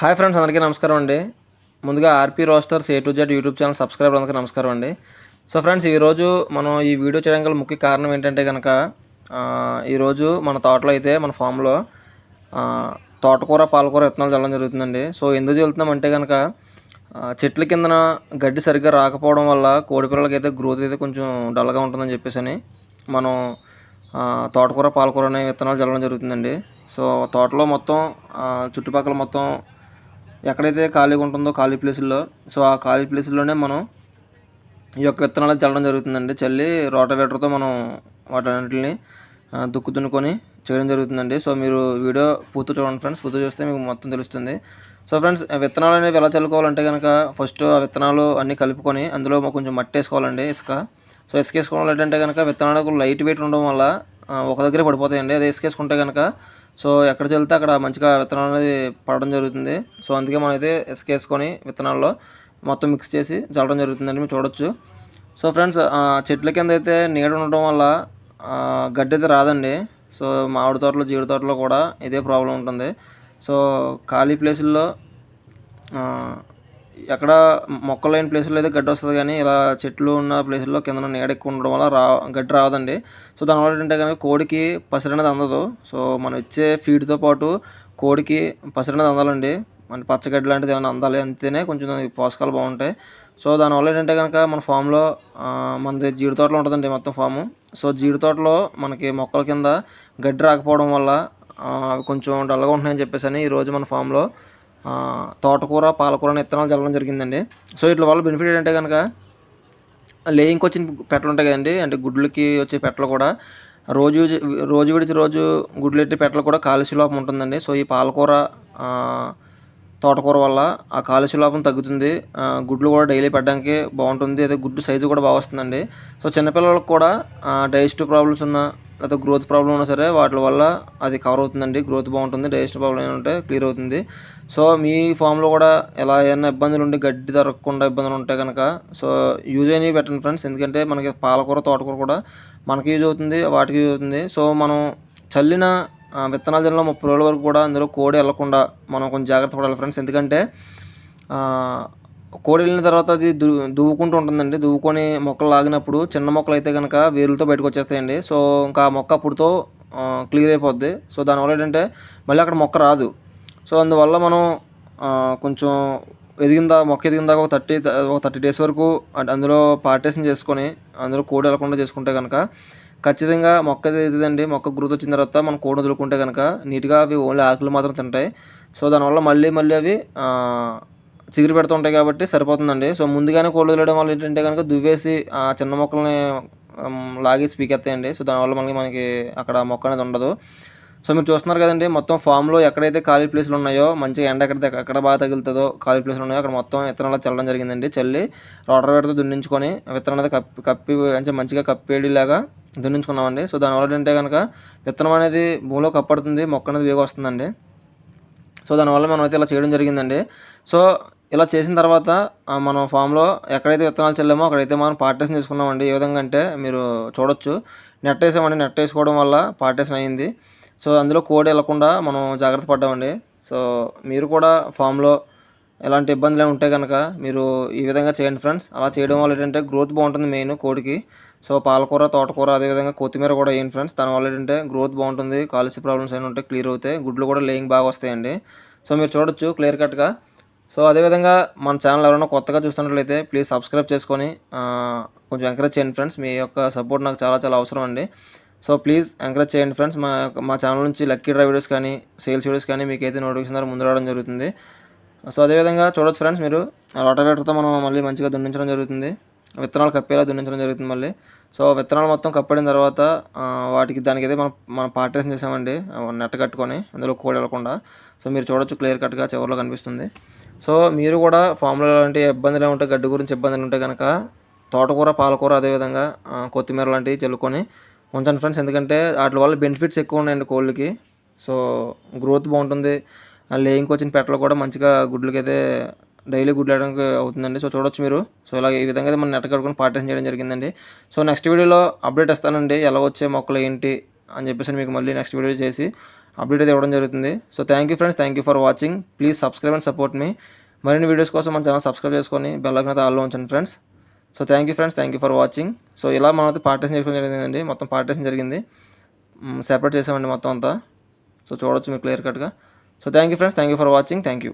Hi friends అందరికీ నమస్కారం అండి. ముందుగా RP roasters A to Z YouTube channel subscriber అందరికీ నమస్కారం అండి. సో ఫ్రెండ్స్ ఈరోజు మనం ఈ వీడియో చేయడానికి ముఖ్య కారణం ఏంటంటే కనుక ఈరోజు మన తోటలో అయితే మన ఫామ్లో తోటకూర పాలకూర విత్తనాలు చల్లడం జరుగుతుందండి. సో ఎందుకు చల్లుతున్నామంటే కనుక చెట్ల కిందన గడ్డి సరిగ్గా రాకపోవడం వల్ల కోడి పిల్లలకి అయితే గ్రోత్ అయితే కొంచెం డల్గా ఉంటుందని చెప్పేసి అని మనం తోటకూర పాలకూర అనే విత్తనాలు చల్లడం జరుగుతుందండి. సో తోటలో మొత్తం చుట్టుపక్కల మొత్తం ఎక్కడైతే ఖాళీగా ఉంటుందో ఖాళీ ప్లేసుల్లో సో ఆ ఖాళీ ప్లేసుల్లోనే మనం ఈ యొక్క విత్తనాలు చల్లడం జరుగుతుందండి. చల్లి రోటవేటర్తో మనం వాటన్నింటిని దుక్కు దున్నుకొని చేయడం జరుగుతుందండి. సో మీరు వీడియో పూర్తి చూడండి ఫ్రెండ్స్. పూర్తి చూస్తే మీకు మొత్తం తెలుస్తుంది. సో ఫ్రెండ్స్ విత్తనాలు అనేవి ఎలా చల్లుకోవాలంటే కనుక ఫస్ట్ ఆ విత్తనాలు అన్నీ కలుపుకొని అందులో కొంచెం మట్టి వేసుకోవాలండి ఇసుక. సో ఇసుక వేసుకోవాలి ఏంటంటే కనుక విత్తనాలకు లైట్ వెయిట్ ఉండడం వల్ల ఒక దగ్గరే పడిపోతాయండి. అది ఇసుకేసుకుంటే కనుక సో ఎక్కడ చల్లితే అక్కడ మంచిగా విత్తనాలు అనేది పడడం జరుగుతుంది. సో అందుకే మనం అయితే విత్తనాల్లో మొత్తం మిక్స్ చేసి చల్లడం జరుగుతుందండి. మీరు చూడొచ్చు. సో ఫ్రెండ్స్ చెట్ల కింద అయితే నీడ ఉండటం వల్ల గడ్డి అయితే రాదండి. సో మామిడి తోటలో జీడి తోటలో కూడా ఇదే ప్రాబ్లం ఉంటుంది. సో ఖాళీ ప్లేసుల్లో ఎక్కడ మొక్కలు లేని ప్లేసుల్లో అయితే గడ్డి వస్తుంది కానీ ఇలా చెట్లు ఉన్న ప్లేసుల్లో కింద నీడ ఎక్కువ ఉండడం వల్ల రా గడ్డి రావదండి సో దానివల్ల ఏంటంటే కనుక కోడికి పసిరి అనేది అందదు. సో మనం ఇచ్చే ఫీడ్తో పాటు కోడికి పసిరి అనేది అందాలండి. మన పచ్చగడ్డి లాంటిది ఏమైనా అందాలి అంతేనే కొంచెం పోషకాలు బాగుంటాయి. సో దానివల్ల ఏంటంటే కనుక మన ఫామ్లో మనది జీడి తోటలో ఉంటుందండి మొత్తం ఫాము. సో జీడి తోటలో మనకి మొక్కల కింద గడ్డి రాకపోవడం వల్ల అవి కొంచెం డల్గా ఉంటున్నాయని చెప్పేసి అని ఈరోజు మన ఫామ్లో తోటకూర పాలకూర అనే విత్తనాలు చల్లడం జరిగిందండి. సో వీటి వల్ల బెనిఫిట్ ఏంటంటే కనుక లేయింగ్కి వచ్చిన పెట్టలు ఉంటాయి కదండి. అంటే గుడ్లకి వచ్చే పెట్టలు కూడా రోజు రోజు విడిచి రోజు గుడ్లు ఎట్టి పెట్టలు కూడా కాలుష్య లోపం ఉంటుందండి. సో ఈ పాలకూర తోటకూర వల్ల ఆ కాలుష్య లోపం తగ్గుతుంది గుడ్లు కూడా డైలీ పెట్టడానికి బాగుంటుంది. అదే గుడ్డు సైజు కూడా బాగా వస్తుందండి. సో చిన్నపిల్లలకు కూడా డైజెస్టివ్ ప్రాబ్లమ్స్ ఉన్న లేకపోతే గ్రోత్ ప్రాబ్లం ఉన్నా సరే వాటి వల్ల అది కవర్ అవుతుందండి. గ్రోత్ బాగుంటుంది డైజెస్టివ్ ప్రాబ్లం ఏమైనా ఉంటే క్లియర్ అవుతుంది. సో మీ ఫామ్లో కూడా ఎలా ఏమైనా ఇబ్బందులు ఉండి గడ్డి దొరకకుండా ఇబ్బందులు ఉంటే కనుక సో యూజ్ అయినవి పెట్టండి ఫ్రెండ్స్ ఎందుకంటే మనకి పాలకూర తోటకూర కూడా మనకి యూజ్ అవుతుంది వాటికి యూజ్ అవుతుంది. సో మనం చల్లిన విత్తనాల జల్లిన ముప్పై రోజుల వరకు కూడా అందులో కోడి వెళ్ళకుండా మనం కొంచెం జాగ్రత్త పడాలి ఫ్రెండ్స్ ఎందుకంటే కోడి వెళ్ళిన తర్వాత అది దు దువ్వుకుంటూ ఉంటుందండి. దువ్వుకొని మొక్కలు లాగినప్పుడు చిన్న మొక్కలు అయితే కనుక వేర్లతో బయటకు వచ్చేస్తాయండి సో ఇంకా మొక్క అప్పుడుతో క్లియర్ అయిపోద్ది. సో దానివల్ల ఏంటంటే మళ్ళీ అక్కడ మొక్క రాదు. సో అందువల్ల మనం కొంచెం ఎదిగిందా మొక్క ఎదిగిందా ఒక థర్టీ ఒక థర్టీ డేస్ వరకు అంటే అందులో పార్టేషన్ చేసుకొని అందులో కోడి వెళ్ళకుండా చేసుకుంటే కనుక ఖచ్చితంగా మొక్క ఎదుగుతుందండి. మొక్క గ్రోత్ వచ్చిన తర్వాత మనం కోడి వదులుకుంటే కనుక నీట్గా అవి ఓన్లీ ఆకులు మాత్రం తింటాయి. సో దానివల్ల మళ్ళీ మళ్ళీ అవి చిగురు పెడుతుంటాయి కాబట్టి సరిపోతుందండి. సో ముందుగానే కోళ్ళు వదిలేయడం వల్ల ఏంటంటే కనుక దువ్వేసి ఆ చిన్న మొక్కల్ని లాగేసి పీకెత్తాయండి సో దానివల్ల మనకి మనకి అక్కడ మొక్క అనేది ఉండదు. సో మీరు చూస్తున్నారు కదండి మొత్తం ఫామ్లో ఎక్కడైతే ఖాళీ ప్లేసులు ఉన్నాయో మంచిగా ఎండ ఎక్కడ ఎక్కడ బాగా తగులుతుందో ఖాళీ ప్లేస్లు ఉన్నాయో అక్కడ మొత్తం విత్తనాలు చల్లడం జరిగిందండి. చల్లి రోటర్ దున్నించుకొని విత్తనం అనేది కప్పి కప్పి అంటే మంచిగా కప్పేడిలాగా దున్నించుకున్నామండి. సో దానివల్ల ఏంటంటే కనుక విత్తనం అనేది భూమిలో కప్పడుతుంది మొక్క అనేది వేగ వస్తుందండి. సో దానివల్ల మనం అయితే ఇలా చేయడం జరిగిందండి. సో ఇలా చేసిన తర్వాత మనం ఫామ్లో ఎక్కడైతే విత్తనాలు చల్లామో అక్కడైతే మనం పార్టేషన్ చేసుకున్నామండి. ఏ విధంగా అంటే మీరు చూడొచ్చు. నెట్ వేసామండి. నెట్ వేసుకోవడం వల్ల పార్టేషన్ అయింది. సో అందులో కోడి వెళ్ళకుండా మనం జాగ్రత్త పడ్డామండి. సో మీరు కూడా ఫామ్లో ఎలాంటి ఇబ్బందులు ఉంటే కనుక మీరు ఈ విధంగా చేయండి ఫ్రెండ్స్. అలా చేయడం వల్ల ఏంటంటే గ్రోత్ బాగుంటుంది మెయిన్ కోడికి. సో పాలకూర తోటకూర అదేవిధంగా కొత్తిమీర కూడా వేయండి ఫ్రెండ్స్. దానివల్ల ఏంటంటే గ్రోత్ బాగుంటుంది. కాలుష్య ప్రాబ్లమ్స్ అయినా ఉంటే క్లియర్ అవుతాయి. గుడ్లు కూడా లేయింగ్ బాగా వస్తాయండి. సో మీరు చూడొచ్చు క్లియర్ కట్గా. సో అదేవిధంగా మన ఛానల్ ఎవరైనా కొత్తగా చూస్తున్నట్లయితే ప్లీజ్ సబ్స్క్రైబ్ చేసుకొని కొంచెం ఎంకరేజ్ చేయండి ఫ్రెండ్స్ మీ యొక్క సపోర్ట్ నాకు చాలా చాలా అవసరం అండి. సో ప్లీజ్ ఎంకరేజ్ చేయండి ఫ్రెండ్స్ మా మా ఛానల్ నుంచి లక్కీ డ్రైవ్ వీడియోస్ కానీ సేల్స్ వీడియోస్ కానీ మీకు అయితే నోటిఫికేషన్ ద్వారా ముందు రావడం జరుగుతుంది. సో అదేవిధంగా చూడొచ్చు ఫ్రెండ్స్ మీరు. రోటవేటర్తో మనం మళ్ళీ మంచిగా దున్నించడం జరుగుతుంది. విత్తనాలు కప్పేలా దున్నించడం జరుగుతుంది మళ్ళీ. సో విత్తనాలు మొత్తం కప్పడిన తర్వాత వాటికి దానికైతే మనం మనం పార్టేషన్ చేసామండి. నెట్ కట్టుకొని అందులో కోడి వెళ్ళకుండా. సో మీరు చూడొచ్చు క్లియర్ కట్గా చివరిలో కనిపిస్తుంది. సో మీరు కూడా ఫామ్లో లాంటి ఇబ్బందులు ఏమి ఉంటాయి గడ్డి గురించి ఇబ్బందులు ఉంటే కనుక తోటకూర పాలకూర అదేవిధంగా కొత్తిమీర లాంటివి చల్లుకొని ఉంచండి ఫ్రెండ్స్. ఎందుకంటే వాటి వల్ల బెనిఫిట్స్ ఎక్కువ ఉన్నాయండి కోళ్ళకి. సో గ్రోత్ బాగుంటుంది. లేయింగ్కి వచ్చిన పెట్టలు కూడా మంచిగా గుడ్లకి అయితే డైలీ గుడ్లు వేయడానికి అవుతుందండి. సో చూడొచ్చు మీరు. సో ఇలా ఈ విధంగా అయితే మనం నెట్ కట్టుకొని పార్టేషన్ చేయడం జరిగిందండి. సో నెక్స్ట్ వీడియోలో అప్డేట్ ఇస్తానండి. ఎలా వచ్చే మొక్కలు ఏంటి అని చెప్పేసి మీకు మళ్ళీ నెక్స్ట్ వీడియో చేసి అప్డేట్ అయితే ఇవ్వడం జరుగుతుంది. So thank you friends thank you for watching please subscribe and support మీ మరిన్ని వీడియోస్ కోసం మన ఛానల్ సబ్స్క్రైబ్ చేసుకొని బెల్ ఐకాన్ అయితే ఆల్లో ఉంచండి friends so thank you friends thank you for watching so ఇలా మనం అయితే పార్టీషన్ చేసుకోవడం జరిగిందండి. మొత్తం పార్టీషన్ జరిగింది. సెపరేట్ చేసామండి మొత్తం అంతా. సో చూడొచ్చు మీకు క్లియర్ కట్గా so thank you friends thank you for watching thank you